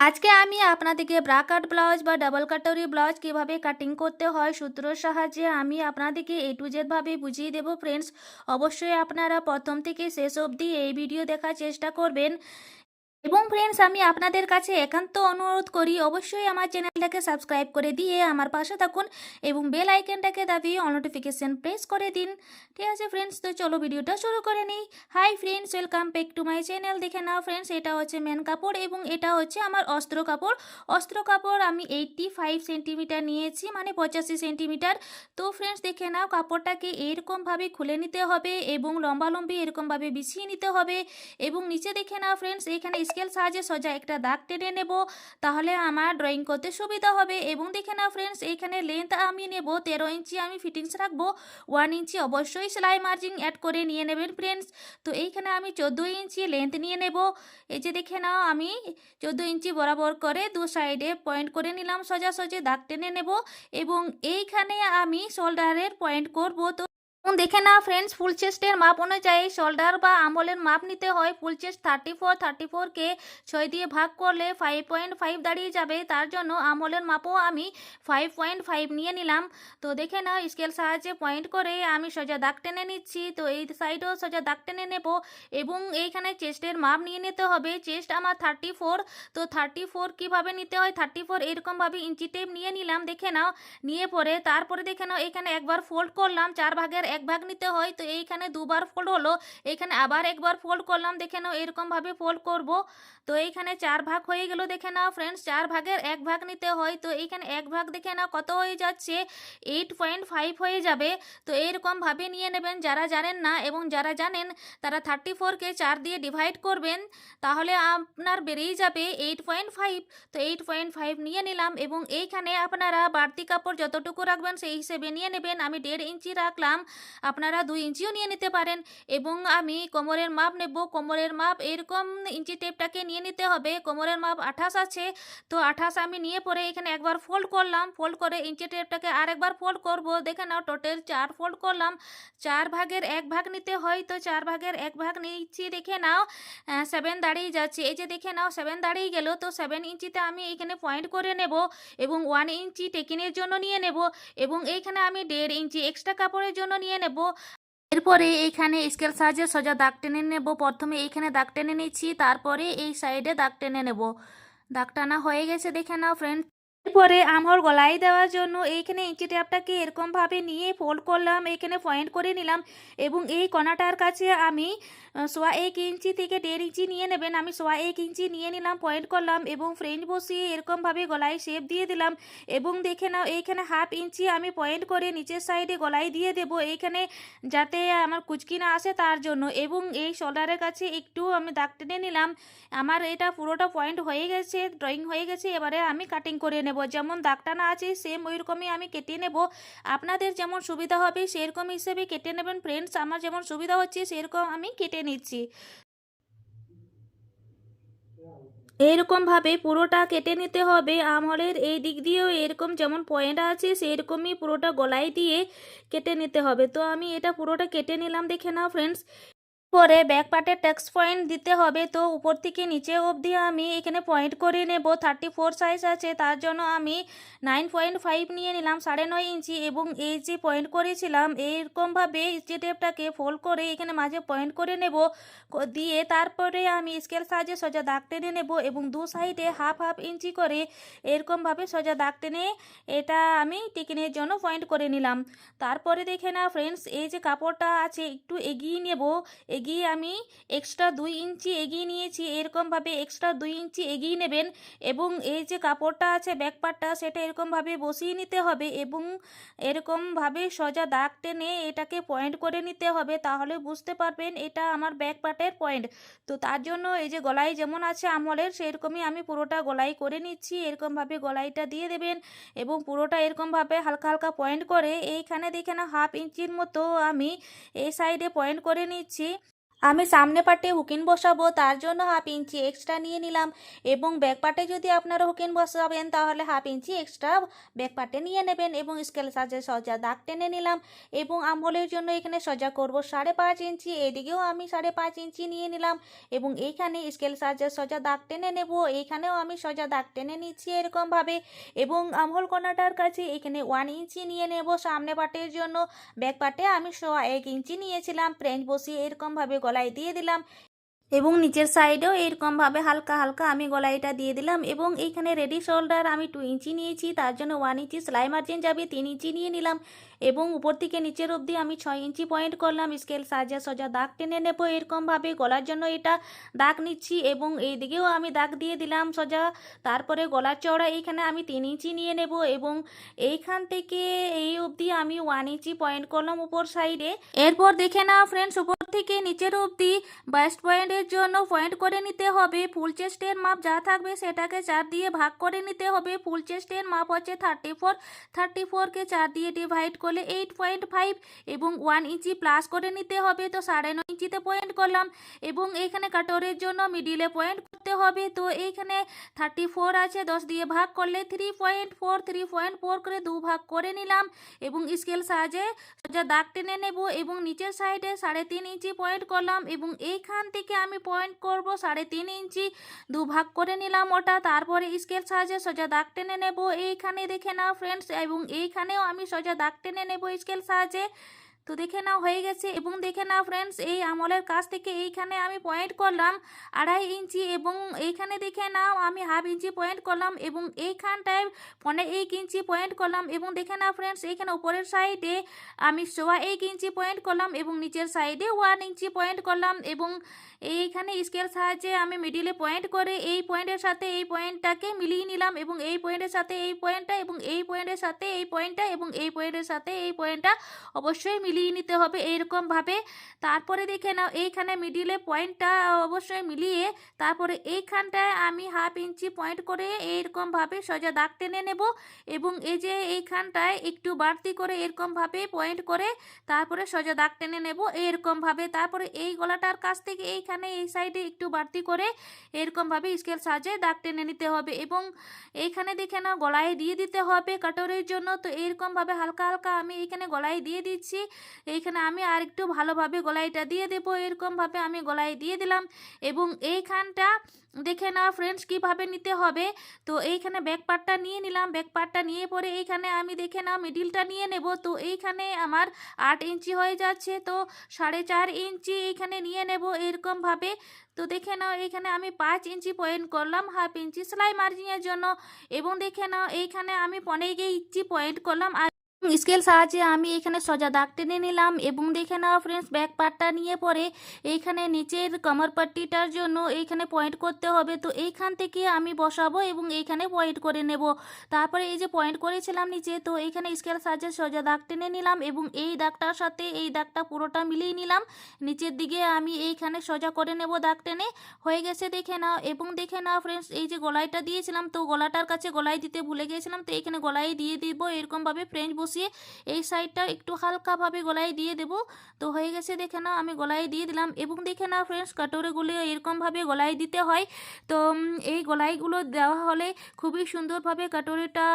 আজকে আমি আপনাদেরকে ব্রা কাট ব্লাউজ বা ডাবল কাটরি ব্লাউজ কীভাবে কাটিং করতে হয় সূত্রর সাহায্যে আমি আপনাদেরকে এ টু জেডভাবে বুঝিয়ে দেবো। ফ্রেন্ডস অবশ্যই আপনারা প্রথম থেকে শেষ অবধি এই ভিডিও দেখার চেষ্টা করবেন। এবং ফ্রেন্ডস আমি আপনাদের কাছে একান্ত অনুরোধ করি, অবশ্যই আমার চ্যানেলটাকে সাবস্ক্রাইব করে দিয়ে আমার পাশে থাকুন এবং বেল আইকনটাকে দাবিয়ে অল নোটিফিকেশন প্রেস করে দিন। ঠিক আছে ফ্রেন্ডস তো চলো ভিডিওটা শুরু করে নিই। Hi friends welcome back to my channel দেখে নাও ফ্রেন্ডস এটা হচ্ছে মেন কাপড় এবং এটা হচ্ছে আমার অস্ত্র কাপড়। অস্ত্র কাপড় আমি এইটটি ফাইভ সেন্টিমিটার নিয়েছি মানে পঁচাশি সেন্টিমিটার তো ফ্রেন্ডস দেখে নাও কাপড়টাকে এরকমভাবে খুলে নিতে হবে এবং লম্বালম্বি এরকমভাবে বিছিয়ে নিতে হবে। এবং নিচে দেখে নাও ফ্রেন্ডস এখানে স্কেল সাহায্যে সোজা একটা দাগ টেনে নেব, তাহলে আমার ড্রয়িং করতে সুবিধা হবে। এবং দেখে নাও ফ্রেন্ডস এখানে লেন্থ আমি নেব, তেরো ইঞ্চি আমি ফিটিংস রাখব। ওয়ান ইঞ্চি অবশ্যই সেলাই মার্জিং অ্যাড করে নিয়ে নেবেন ফ্রেন্ডস তো এইখানে আমি চোদ্দ ইঞ্চি লেন্থ নিয়ে নেব। এই যে দেখে নাও, আমি চোদ্দ ইঞ্চি বরাবর করে দু সাইডে পয়েন্ট করে নিলাম, সোজা সোজা দাগ টেনে নেব। এবং এইখানে আমি শোল্ডারের পয়েন্ট করব। তো দেখে না ফ্রেন্ডস ফুল চেস্টের মাপ অনুযায়ী শোল্ডার বা আম্বলের মাপ নিতে হয়। Full chest thirty four thirty ফোরকে ছয় দিয়ে ভাগ করলে ফাইভ পয়েন্ট ফাইভ দাঁড়িয়ে যাবে। তার জন্য আম্বলের মাপও আমি ফাইভ পয়েন্ট ফাইভ নিয়ে নিলাম। তো দেখে নাও স্কেল সাহায্যে পয়েন্ট করে আমি সোজা দাগ টেনে নিচ্ছি। তো এই সাইডেও সোজা দাগ টেনে নেব এবং এইখানে চেস্টের মাপ নিয়ে নিতে হবে। চেস্ট আমার থার্টি ফোর তো থার্টি ফোর কীভাবে নিতে হয়? থার্টি ফোর এরকমভাবে ইঞ্চি টেপ নিয়ে নিলাম। দেখে নাও, নিয়ে পরে তারপরে দেখে নাও, এখানে একবার ফোল্ড করলাম। চার ভাগের এক ভাগ নিতে হয়, তো এইখানে দুবার ফোল্ড হলো। এখানে আবার একবার ফোল্ড করলাম, দেখে নাও, এরকমভাবে ফোল্ড করব। তো এইখানে চার ভাগ হয়ে গেল, দেখে নাও ফ্রেন্ডস চার ভাগের এক ভাগ নিতে হয়। তো এইখানে এক ভাগ দেখে নাও কত হয়ে যাচ্ছে এইট পয়েন্ট ফাইভ হয়ে যাবে। তো এরকমভাবে নিয়ে নেবেন, যারা জানেন না এবং যারা জানেন, তারা থার্টি ফোরকে চার দিয়ে ডিভাইড করবেন, তাহলে আপনার বেরিয়ে যাবে এইট পয়েন্ট ফাইভ তো এইট পয়েন্ট ফাইভ নিয়ে নিলাম এবং এইখানে আপনারা বাড়তি কাপড় যতটুকু রাখবেন, সেই হিসেবে নিয়ে নেবেন। আমি দেড় ইঞ্চি রাখলাম আপনারা দুই ইঞ্চিও নিয়ে নিতে পারেন এবং আমি কোমরের মাপ নেব। কোমরের মাপ এরকম ইঞ্চি টেপটাকে নিয়ে নিতে হবে। কোমরের মাপ আঠাশ আছে। তো আঠাশ আমি নিয়ে পরে এখানে একবার ফোল্ড করলাম। ফোল্ড করে ইঞ্চি টেপটাকে আরেকবার ফোল্ড করব। দেখে নাও টোটাল চার ফোল্ড করলাম। চার ভাগের এক ভাগ নিতে হয়। তো চার ভাগের এক ভাগ নিচ্ছি। দেখে নাও সেভেন দাঁড়িয়ে যাচ্ছে। এই যে দেখে নাও সেভেন দাঁড়িয়ে গেল। তো সেভেন ইঞ্চিতে আমি এখানে পয়েন্ট করে নেব এবং ওয়ান ইঞ্চি টেকিনের জন্য নিয়ে নেব এবং এইখানে আমি দেড় ইঞ্চি এক্সট্রা কাপড়ের জন্য নিয়ে নেব। এরপরে এইখানে স্কেল সাহায্যে সোজা দাগ টেনে নেব। প্রথমে এইখানে দাগ টেনে নিচ্ছি, তারপরে এই সাইডে দাগ টেনে নেব। দাগ টানা হয়ে গেছে দেখে নাও ফ্রেন্ড এরপরে আমার গলায় দেওয়ার জন্য এইখানে ইঞ্চি ট্যাপটাকে এরকমভাবে নিয়ে ফোল্ড করলাম, এইখানে পয়েন্ট করে নিলাম এবং এই কণাটার কাছে আমি সোয়া এক ইঞ্চি থেকে দেড় ইঞ্চি নিয়ে নেবেন। আমি সোয়া এক ইঞ্চি নিয়ে নিলাম পয়েন্ট করলাম এবং ফ্রেঞ্চ বসিয়ে এরকমভাবে গলায় শেপ দিয়ে দিলাম এবং দেখে নাও এইখানে হাফ ইঞ্চি আমি পয়েন্ট করে নিচের সাইডে গলায় দিয়ে দেবো এইখানে যাতে আমার কুচকি না আসে তার জন্য এবং এই শোল্ডারের কাছে একটু আমি দাগ টেনে নিলাম। আমার এটা পুরোটা পয়েন্ট হয়ে গেছে ড্রয়িং হয়ে গেছে, এবারে আমি কাটিং করে নেব। যেমন দাগটা না আছে সেম ওইরকমই আমি কেটে নেব। আপনাদের যেমন সুবিধা হবে, সেরকম হিসেবে কেটে নেবেন। ফ্রেন্ডস আমার যেমন সুবিধা হচ্ছে, সেরকম আমি কেটে নিচ্ছি। এইরকমভাবে পুরোটা কেটে নিতে হবে। আমলের এই দিক দিয়েও এরকম যেমন পয়েন্ট আছে, সেরকমই পুরোটা গলায় দিয়ে কেটে নিতে হবে। তো আমি এটা পুরোটা কেটে নিলাম, দেখে নাও ফ্রেন্ডস পরে ব্যাক পার্টে টেক্স পয়েন্ট দিতে হবে। তো উপর থেকে নিচে অবধি আমি এখানে পয়েন্ট করে নেব। থার্টি ফোর সাইজ আছে। তার জন্য আমি নাইন পয়েন্ট ফাইভ নিয়ে নিলাম, সাড়ে নয় ইঞ্চি। এবং এই যে পয়েন্ট করেছিলাম, এইরকমভাবে যে টেপটাকে ফোল্ড করে এখানে মাঝে পয়েন্ট করে নেব। দিয়ে তারপরে আমি স্কেল সাহায্যে সোজা দাগ টেনে নেব এবং দু সাইডে হাফ হাফ ইঞ্চি করে এরকমভাবে সোজা দাগ টেনে এটা আমি টিকিনের জন্য পয়েন্ট করে নিলাম। তারপরে দেখে না ফ্রেন্ডস এই যে কাপড়টা আছে, একটু এগিয়ে নেব। এগিয়ে আমি এক্সট্রা দুই ইঞ্চি এগিয়ে নিয়েছি। এরকমভাবে এক্সট্রা দুই ইঞ্চি এগিয়ে নেবেন এবং এই যে কাপড়টা আছে ব্যাক পার্টটা সেটা এরকমভাবে বসিয়ে নিতে হবে এবং এরকমভাবে সোজা দাগ টেনে এটাকে পয়েন্ট করে নিতে হবে। তাহলে বুঝতে পারবেন এটা আমার ব্যাক পার্টের পয়েন্ট তো তার জন্য এই যে গলায় যেমন আছে আমলের, সেরকমই আমি পুরোটা গলাই করে নিচ্ছি। এরকমভাবে গলাইটা দিয়ে দেবেন এবং পুরোটা এরকমভাবে হালকা হালকা পয়েন্ট করে এইখানে দেখে না হাফ ইঞ্চির মতো আমি এই সাইডে পয়েন্ট করে নিচ্ছি। আমি সামনে পাটে হুকিন বসাবো, তার জন্য হাফ ইঞ্চি এক্সট্রা নিয়ে নিলাম। এবং ব্যাক পাটে যদি আপনারা হুকিন বসাবেন, তাহলে হাফ ইঞ্চি এক্সট্রা ব্যাক পাটে নিয়ে নেবেন এবং স্কেল সাজে সজা দাগ টেনে নিলাম। এবং আমহলের জন্য এখানে সজা করব সাড়ে পাঁচ ইঞ্চি, এদিকেও আমি সাড়ে পাঁচ ইঞ্চি নিয়ে নিলাম। এবং এইখানে স্কেল সাজে সজা দাগ টেনে নেব, এইখানেও আমি সজা দাগ টেনে নিচ্ছি এরকমভাবে। এবং আমহল কোনাটার কাছে এখানে ওয়ান ইঞ্চি নিয়ে নেব। সামনে পাটের জন্য ব্যাক পাটে আমি সোয়া এক ইঞ্চি নিয়েছিলাম প্রেঞ্চ বসিয়ে এরকমভাবে গলায় দিয়ে দিলাম। এবং নিচের সাইডেও এরকমভাবে হালকা হালকা আমি গলাইটা দিয়ে দিলাম এবং এইখানে রেডি শোল্ডার আমি টু ইঞ্চি নিয়েছি, তার জন্য ওয়ান ইঞ্চি সেলাই মার্জিন যাবে, তিন ইঞ্চি নিয়ে নিলাম এবং উপর থেকে নিচের অবধি আমি ছয় ইঞ্চি পয়েন্ট করলাম স্কেল সাজা সজা দাগ টেনে নেব এরকমভাবে, গলার জন্য এটা দাগ নিচ্ছি এবং এই দিকেও আমি দাগ দিয়ে দিলাম সোজা, তারপরে গলার চওড়া এইখানে আমি তিন ইঞ্চি নিয়ে নেব এবং এইখান থেকে এই অবধি আমি ওয়ান ইঞ্চি পয়েন্ট করলাম উপর সাইডে। এরপর দেখে না ফ্রেন্ডস উপর থেকে নিচের অবধি বাইশ বাস্ট পয়েন্টের জন্য পয়েন্ট করে নিতে হবে। ফুল চেস্টের মাপ যা থাকবে সেটাকে চার দিয়ে ভাগ করে নিতে হবে। ফুল চেস্টের মাপ হচ্ছে থার্টি ফোর থার্টি ফোরকে চার দিয়ে ডিভাইড করলে এইট পয়েন্ট ফাইভ এবং ওয়ান ইঞ্চি প্লাস করে নিতে হবে। তো সাড়ে নয় ইঞ্চিতে পয়েন্ট করলাম এবং এইখানে কাটরের জন্য মিডিলে পয়েন্ট করতে হবে। তো এইখানে থার্টি ফোর আছে, দশ দিয়ে ভাগ করলে three point four three point four করে দু ভাগ করে নিলাম এবং স্কেল সাহায্যে সোজা দাগ টেনে নেব এবং নিচের সাইডে সাড়ে তিন ইঞ্চি পয়েন্ট করলাম এবং এইখান থেকে আমি পয়েন্ট করব সাড়ে তিন ইঞ্চি, দুভাগ করে নিলাম ওটা, তারপরে স্কেল সাহায্যে সোজা দাগ টেনে নেব। এইখানে দেখে নাও ফ্রেন্ডস এবং এইখানেও আমি সোজা দাগ টেনে নেব স্কেল সাহায্যে। তো দেখে নাও, হয়ে গেছে। এবং দেখে নাও ফ্রেন্ডস এই আমলের কাছ থেকে এইখানে আমি পয়েন্ট করলাম আড়াই ইঞ্চি এবং এইখানে দেখে নাও আমি হাফ ইঞ্চি পয়েন্ট করলাম এবং এইখানটায় পনেরো এক ইঞ্চি পয়েন্ট করলাম এবং দেখে নাও ফ্রেন্ডস এইখানে উপরের সাইডে আমি সোয়া এক ইঞ্চি পয়েন্ট করলাম এবং নিচের সাইডে ওয়ান ইঞ্চি পয়েন্ট করলাম এবং এইখানে স্কেল সাহায্যে আমি মিডিলে পয়েন্ট করে এই পয়েন্টের সাথে এই পয়েন্টটাকে মিলিয়ে নিলাম এবং এই পয়েন্টের সাথে এই পয়েন্টটা এবং এই পয়েন্টের সাথে এই পয়েন্টটা এবং এই পয়েন্টের সাথে এই পয়েন্টটা অবশ্যই মিলিয়ে নিতে হবে এইরকমভাবে তারপরে দেখে নাও, এইখানে মিডিলে পয়েন্টটা অবশ্যই মিলিয়ে তারপরে এইখানটায় আমি হাফ ইঞ্চি পয়েন্ট করে এইরকমভাবে সোজা দাগ টেনে নেব এবং এই যে এইখানটায় একটু বাড়তি করে এরকমভাবে পয়েন্ট করে তারপরে সোজা দাগ টেনে নেব এরকমভাবে তারপরে এই গলাটার কাছ থেকে এইখানে এই সাইডে একটু বাড়তি করে এরকমভাবে স্কেল সাজে দাগ টেনে নিতে হবে এবং এইখানে দেখে নাও, গলায় দিয়ে দিতে হবে কাটরের জন্য। তো এইরকমভাবে হালকা হালকা আমি এইখানে গলায় দিয়ে দিচ্ছি। এইখানে আমি আর একটু ভালোভাবে গলাইটা দিয়ে দেবো, এরকমভাবে আমি গলায় দিয়ে দিলাম। এবং এইখানটা দেখে না ফ্রেন্ডস কীভাবে নিতে হবে। তো এইখানে ব্যাক পার্টটা নিয়ে নিলাম ব্যাক পার্টটা নিয়ে পরে এইখানে আমি দেখে নাও মিডিলটা নিয়ে নেব। তো এইখানে আমার আট ইঞ্চি হয়ে যাচ্ছে, তো সাড়ে চার ইঞ্চি এইখানে নিয়ে নেব এরকমভাবে। তো দেখে নাও এইখানে আমি পাঁচ ইঞ্চি পয়েন্ট করলাম হাফ ইঞ্চি সেলাই মার্জিনের জন্য। এবং দেখে নাও এইখানে আমি পনেরো ইঞ্চি পয়েন্ট করলাম, আর স্কেল সাহায্যে আমি এখানে সোজা দাগ টেনে নিলাম এবং দেখে নাও ফ্রেন্ডস ব্যাক পার্টটা নিয়ে পরে এইখানে নিচের কামার পাট্টিটার জন্য এইখানে পয়েন্ট করতে হবে। তো এইখান থেকে আমি বসাবো এবং এইখানে পয়েন্ট করে নেব। তারপরে এই যে পয়েন্ট করেছিলাম নিচে, তো এইখানে স্কেল সাহায্যে সোজা দাগ টেনে নিলাম এবং এই দাগটার সাথে এই দাগটা পুরোটা মিলিয়ে নিলাম। নিচের দিকে আমি এইখানে সোজা করে নেব দাগ টেনে। হয়ে গেছে দেখে নাও এবং দেখে নাও ফ্রেন্ডস এই যে গলাইটা দিয়েছিলাম, তো গলাটার কাছে গলায় দিতে ভুলে গিয়েছিলাম তো এইখানে গলায় দিয়ে দিব। এরকমভাবে ফ্রেঞ্চ বসিয়ে এই সাইডটা একটু হালকাভাবে গলায় দিয়ে দেবো। তো হয়ে গেছে দেখে নাও, আমি গলায় দিয়ে দিলাম এবং দেখে নাও ফ্রেন্ডস কাটোরেগুলো এরকমভাবে গলায় দিতে হয়। তো এই গলাইগুলো দেওয়া হলে খুবই সুন্দরভাবে কাটোরিটা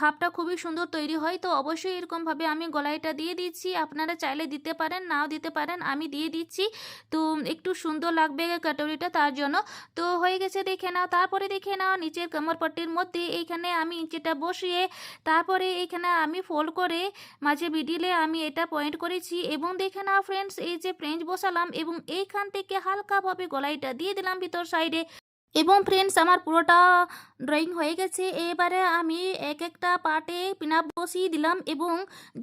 খাপটা খুবই সুন্দর তৈরি হয়। তো অবশ্যই এরকমভাবে আমি গলাইটা দিয়ে দিচ্ছি। আপনারা চাইলে দিতে পারেন, নাও দিতে পারেন, আমি দিয়ে দিচ্ছি। তো একটু সুন্দর লাগবে কাটোরিটা তার জন্য। তো হয়ে গেছে দেখে নাও, তারপরে দেখে নাও, নিচের কামর পট্টির মধ্যে এইখানে আমি ইঞ্চিটা বসিয়ে, তারপরে এখানে আমি ফোল্ড করে, মাঝে মিডিলে আমি এটা পয়েন্ট করেছি এবং দেখে না ফ্রেন্ডস এই যে প্রেঞ্চ বসালাম এবং এইখান থেকে হালকাভাবে গলাইটা দিয়ে দিলাম ভিতর সাইডে এবং ফ্রেন্ডস আমার পুরোটা ড্রয়িং হয়ে গেছে। এবারে আমি এক একটা পার্টে পিনাপ বসিয়ে দিলাম এবং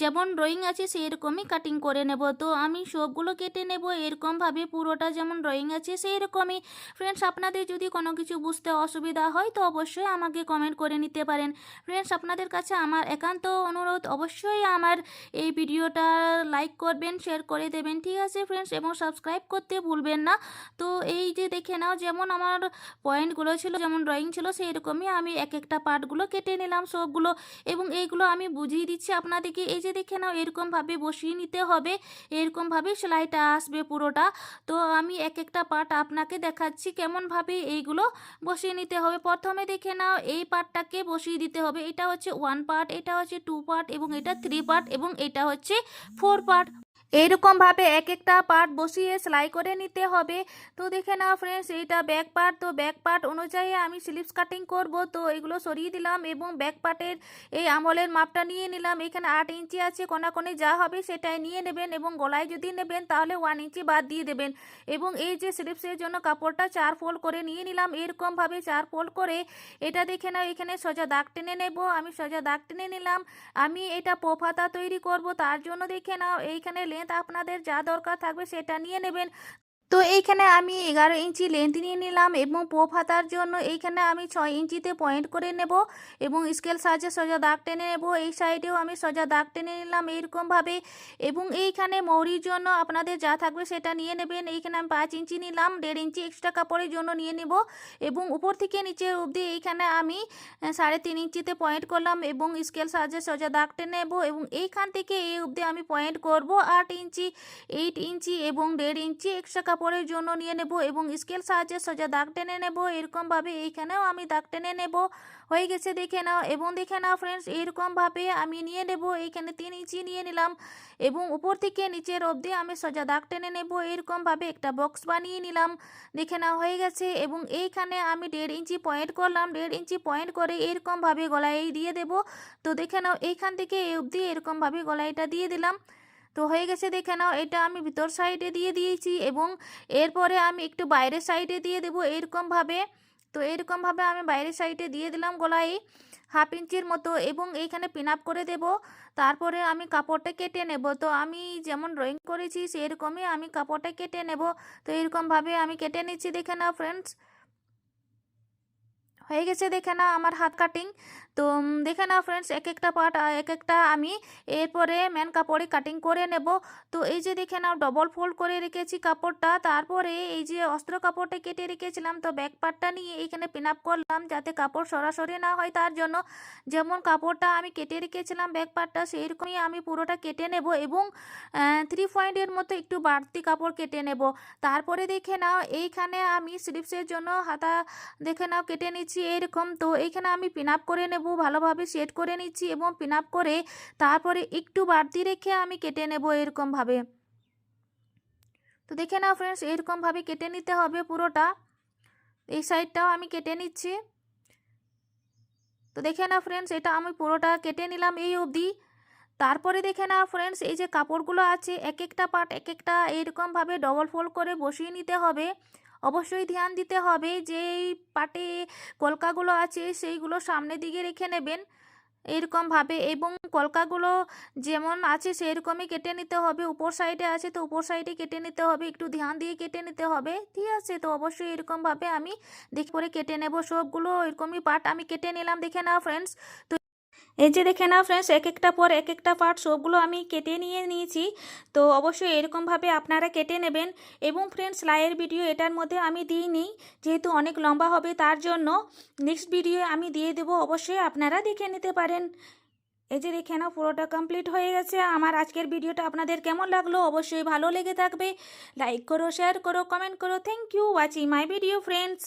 যেমন ড্রয়িং আছে সেরকমই কাটিং করে নেব। তো আমি সবগুলো কেটে নেব, এরকমভাবে পুরোটা যেমন ড্রয়িং আছে সেই রকমই ফ্রেন্ডস আপনাদের যদি কোনো কিছু বুঝতে অসুবিধা হয় তো অবশ্যই আমাকে কমেন্ট করে নিতে পারেন। ফ্রেন্ডস আপনাদের কাছে আমার একান্ত অনুরোধ, অবশ্যই আমার এই ভিডিওটা লাইক করবেন শেয়ার করে দেবেন। ঠিক আছে ফ্রেন্ডস এবং সাবস্ক্রাইব করতে ভুলবেন না। তো এই যে দেখে নাও, যেমন আমার পয়েন্টগুলো ছিল, যেমন ড্রয়িং ছিল সেই রকমই আমি এক একটা পার্টগুলো কেটে নিলাম সবগুলো। এবং এইগুলো আমি বুঝিয়ে দিচ্ছি আপনাদেরকে। এই যে দেখে নাও, এরকমভাবে বসিয়ে নিতে হবে। এরকমভাবে সেলাইটা আসবে পুরোটা। তো আমি এক একটা পার্ট আপনাকে দেখাচ্ছি কেমনভাবে এইগুলো বসিয়ে নিতে হবে। প্রথমে দেখে নাও, এই পার্টটাকে বসিয়ে দিতে হবে। এটা হচ্ছে ওয়ান পার্ট এটা হচ্ছে টু পার্ট এবং এটা থ্রি পার্ট এবং এটা হচ্ছে ফোর পার্ট এইরকমভাবে এক একটা পার্ট বসিয়ে সেলাই করে নিতে হবে। তো দেখে নাও ফ্রেন্ডস এইটা ব্যাক পার্ট তো ব্যাক পার্ট অনুযায়ী আমি স্লিপস কাটিং করব। তো এগুলো সরিয়ে দিলাম এবং ব্যাক পার্টের এই আমলের মাপটা নিয়ে নিলাম। এখানে আট ইঞ্চি আছে, কোনাকোনে যা হবে সেটাই নিয়ে নেবেন এবং গলায় যদি নেবেন তাহলে ওয়ান ইঞ্চি বাদ দিয়ে দেবেন। এবং এই যে স্লিপসের জন্য কাপড়টা চার ফোল্ড করে নিয়ে নিলাম। এরকমভাবে চার ফোল্ড করে এটা দেখে নাও, এখানে সোজা দাগ টেনে নেব। আমি সোজা দাগ টেনে নিলাম। আমি এটা পোফাতা তৈরি করব, তার জন্য দেখে নাও, এইখানে আপনাদের যা দরকার থাকবে সেটা নিয়ে নেবেন। তো এইখানে আমি এগারো ইঞ্চি লেন্থ নিয়ে নিলাম এবং পোপ হাতার জন্য এইখানে আমি ছয় ইঞ্চিতে পয়েন্ট করে নেব এবং স্কেল সাহায্যে সোজা দাগ টেনে নেব। এই সাইডেও আমি সোজা দাগ টেনে নিলাম এইরকমভাবে এবং এইখানে মৌরির জন্য আপনাদের যা থাকবে সেটা নিয়ে নেবেন। এইখানে আমি পাঁচ ইঞ্চি নিলাম, দেড় ইঞ্চি এক্সট্রা কাপড়ের জন্য নিয়ে নেব এবং উপর থেকে নিচে অবধি এইখানে আমি সাড়ে তিন ইঞ্চিতে পয়েন্ট করলাম এবং স্কেল সাহায্যে সোজা দাগ টেনে নেব এবং এইখান থেকে এই অবধি আমি পয়েন্ট করব আট ইঞ্চি এইট ইঞ্চি এবং দেড় ইঞ্চি এক্সট্রা কাপড়ের জন্য নিয়ে নেব এবং স্কেল সাহায্যে সোজা দাগ টেনে নেব। এরকমভাবে এইখানেও আমি দাগ টেনে নেব। হয়ে গেছে, দেখে নাও। এবং দেখে নাও ফ্রেন্ডস এরকমভাবে আমি নিয়ে নেব। এইখানে তিন ইঞ্চি নিয়ে নিলাম এবং উপর থেকে নিচের অবধি আমি সোজা দাগ টেনে নেব। এরকমভাবে একটা বক্স বানিয়ে নিলাম। দেখে নাও, হয়ে গেছে। এবং এইখানে আমি দেড় ইঞ্চি পয়েন্ট করলাম। দেড় ইঞ্চি পয়েন্ট করে এরকমভাবে গলায় দিয়ে দেব। তো দেখে নাও, এইখান থেকে এই অবধি এরকমভাবে গলাইটা দিয়ে দিলাম। তো হয়ে গেছে, দেখে নাও, এটা আমি ভিতর সাইডে দিয়ে দিয়েছি এবং এরপরে আমি একটু বাইরের সাইডে দিয়ে দেবো এরকমভাবে। তো এরকমভাবে আমি বাইরের সাইডে দিয়ে দিলাম গলায় হাফ ইঞ্চির মতো এবং এইখানে পিন আপ করে দেব। তারপরে আমি কাপড়টা কেটে নেব। তো আমি যেমন ড্রয়িং করেছি, সেরকমই আমি কাপড়টা কেটে নেব। তো এরকমভাবে আমি কেটে নিচ্ছি, দেখে নাও ফ্রেন্ডস হয়ে গেছে দেখে না আমার হাত কাটিং। তো দেখে না ফ্রেন্ডস এক একটা পার্ট এক একটা আমি এরপরে ম্যান কাপড়ে কাটিং করে নেব। তো, এই যে দেখে নাও ডবল ফোল্ড করে রেখেছি কাপড়টা। তারপরে এই যে অস্ত্র কাপড়টা কেটে রেখেছিলাম, তো ব্যাক পার্টটা নিয়ে এইখানে পিন আপ করলাম যাতে কাপড় সরাসরি না হয় তার জন্য। যেমন কাপড়টা আমি কেটে রেখেছিলাম ব্যাক পার্টটা সেইরকমই আমি পুরোটা কেটে নেব এবং থ্রি পয়েন্টের মতো একটু বাড়তি কাপড় কেটে নেব। তারপরে দেখে নাও এইখানে আমি স্লিপসের জন্য হাতা দেখে নাও কেটে নিচ্ছি। এরকম তো এইখানে আমি পিন আপ করে নেব, ভালোভাবে সেট করে নিচ্ছি এবং পিন আপ করে তারপরে একটু বাড়তি রেখে আমি কেটে নেব এরকমভাবে। তো দেখে নাও ফ্রেন্ডস এরকমভাবে কেটে নিতে হবে পুরোটা। এই সাইডটাও আমি কেটে নিচ্ছি। তো দেখে নাও ফ্রেন্ডস এটা আমি পুরোটা কেটে নিলাম এই অবধি। তারপরে দেখে নাও ফ্রেন্ডস এই যে কাপড়গুলো আছে এক একটা পার্ট এক একটা এরকমভাবে ডবল ফোল্ড করে বসিয়ে নিতে হবে। অবশ্যই ধ্যান দিতে হবে যে এই পাটে কলকাগুলো আছে সেইগুলো সামনের দিকে রেখে নেবেন এরকমভাবে এবং কলকাগুলো যেমন আছে সেরকমই কেটে নিতে হবে। উপর সাইডে আছে তো উপর সাইডে কেটে নিতে হবে। একটু ধ্যান দিয়ে কেটে নিতে হবে। ঠিক আছে তো অবশ্যই এরকমভাবে আমি দেখে পরে কেটে নেব সবগুলো। এরকমই পার্ট আমি কেটে নিলাম। দেখে না ফ্রেন্ডস তো এই যে দেখে নাও ফ্রেন্ডস এক একটা পর এক একটা পার্ট সবগুলো আমি কেটে নিয়ে নিয়েছি। তো অবশ্যই এরকমভাবে আপনারা কেটে নেবেন। এবং ফ্রেন্ডস লাইয়ের ভিডিও এটার মধ্যে আমি দিইনি, যেহেতু অনেক লম্বা হবে, তার জন্য নেক্সট ভিডিও আমি দিয়ে দেবো। অবশ্যই আপনারা দেখে নিতে পারেন। এই যে দেখে নাও, পুরোটা কমপ্লিট হয়ে গেছে। আমার আজকের ভিডিওটা আপনাদের কেমন লাগল? অবশ্যই ভালো লেগে থাকবে। লাইক করো শেয়ার করো কমেন্ট করো। Thank you watching my video friends